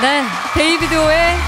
네, 데이비드 오의